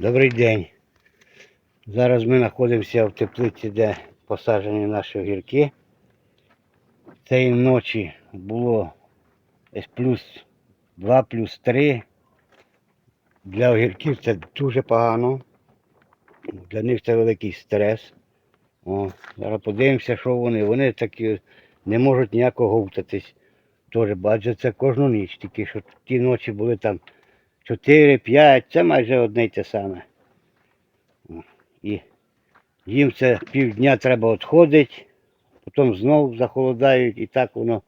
Добрий день. Зараз ми знаходимося в теплиці, де посаджені наші огірки. Цієї ночі було плюс 2, плюс 3. Для огірків це дуже погано. Для них це великий стрес. О, зараз подивимося, що вони. Вони такі не можуть ніяко говтатись. Теж бачу кожну ніч, тільки що ті ночі були там 4-5, це майже одне й те саме. І їм це півдня треба відходити, потім знову захолодають і так воно.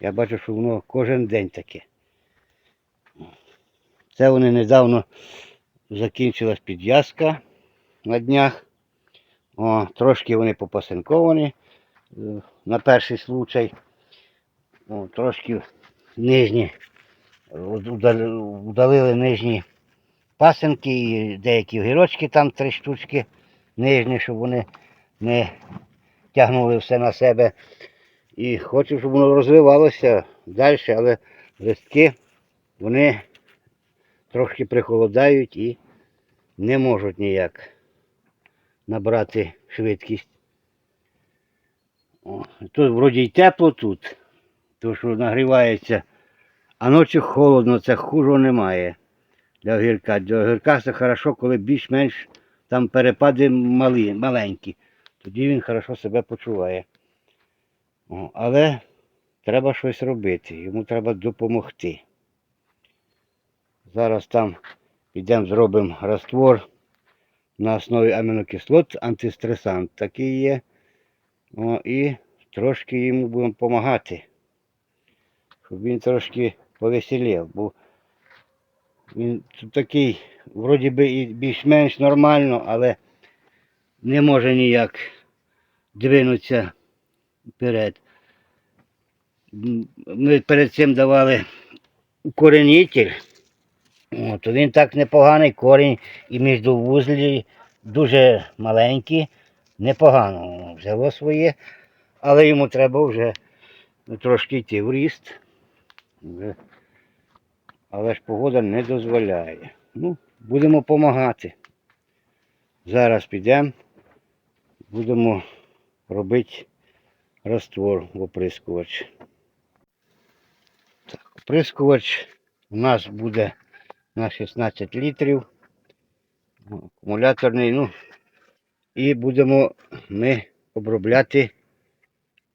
Я бачу, що воно кожен день таке. Це вони недавно закінчилась підв'язка на днях. О, трошки вони попасинковані е, на перший случай. О, трошки нижні удалили нижні пасинки і деякі огірочки там три штучки нижні, щоб вони не тягнули все на себе. І хочу, щоб воно розвивалося далі, але листки вони трошки прихолодають і не можуть ніяк набрати швидкість. О, тут вроді й тепло тут, тому що нагрівається, а ночі холодно, це хуже немає для огірка. Для огірка це хорошо, коли більш-менш там перепади малі, маленькі. Тоді він хорошо себе почуває. О, але треба щось робити, йому треба допомогти. Зараз там підемо зробимо раствор на основі амінокислот, антистресант такий є. О, і трошки йому будемо допомагати, щоб він трошки повеселів, бо він тут такий, вроді би і більш-менш нормально, але не може ніяк двинутися вперед. Ми перед цим давали укоренитель. О, то він так непоганий корінь і між вузлі дуже маленький, непогано взяло своє, але йому треба вже трошки йти в ріст. Але ж погода не дозволяє. Ну, будемо допомагати. Зараз підемо, будемо робити раствор в оприскувач. Так, оприскувач у нас буде на 16 літрів. Акумуляторний, ну, і будемо ми обробляти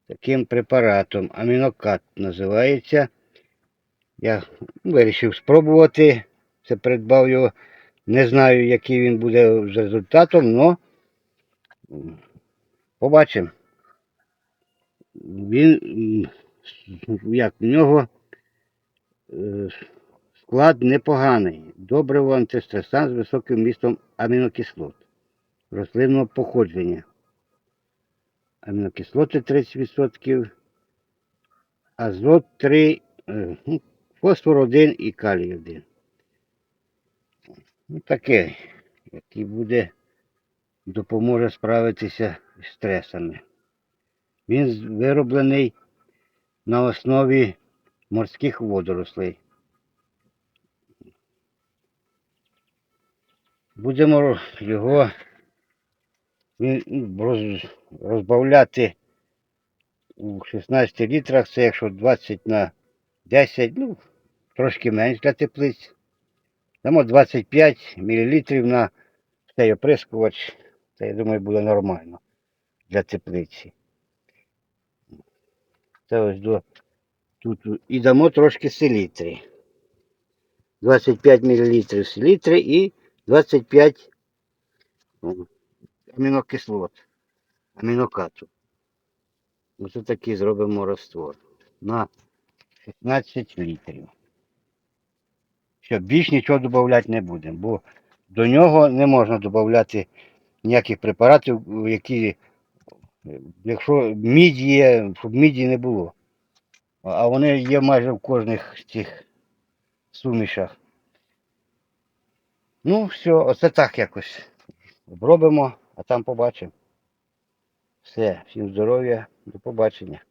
таким препаратом. Амінокат називається. Я вирішив спробувати. Це придбав його. Не знаю, який він буде з результатом, але побачимо. Він, як в нього е, склад непоганий. Добриво антистресант з високим містом амінокислот рослинного походження. Амінокислоти 30%, азот 3, е, ну, фосфор 1 і калій 1. Ну, таке, який буде допоможе справитися з стресами. Він вироблений на основі морських водорослей. Будемо його ну, роз- розбавляти у 16 літрах, це якщо 20 на 10, ну, трошки менш для теплиць. Дамо 25 мл на цей оприскувач. Це, я думаю, буде нормально для теплиці. Це ось до тут і дамо трошки селітри. 25 мл селітри і 25 амінокислот, амінокату. Ось такий зробимо раствор на 16 літрів. Все, більш нічого додати не будемо, бо до нього не можна додати ніяких препаратів, які, якщо мідь є, щоб міді не було. А- А вони є майже в кожних цих сумішах. Ну, все, оце так якось. Обробимо, а там побачимо. Все, всім здоров'я, до побачення.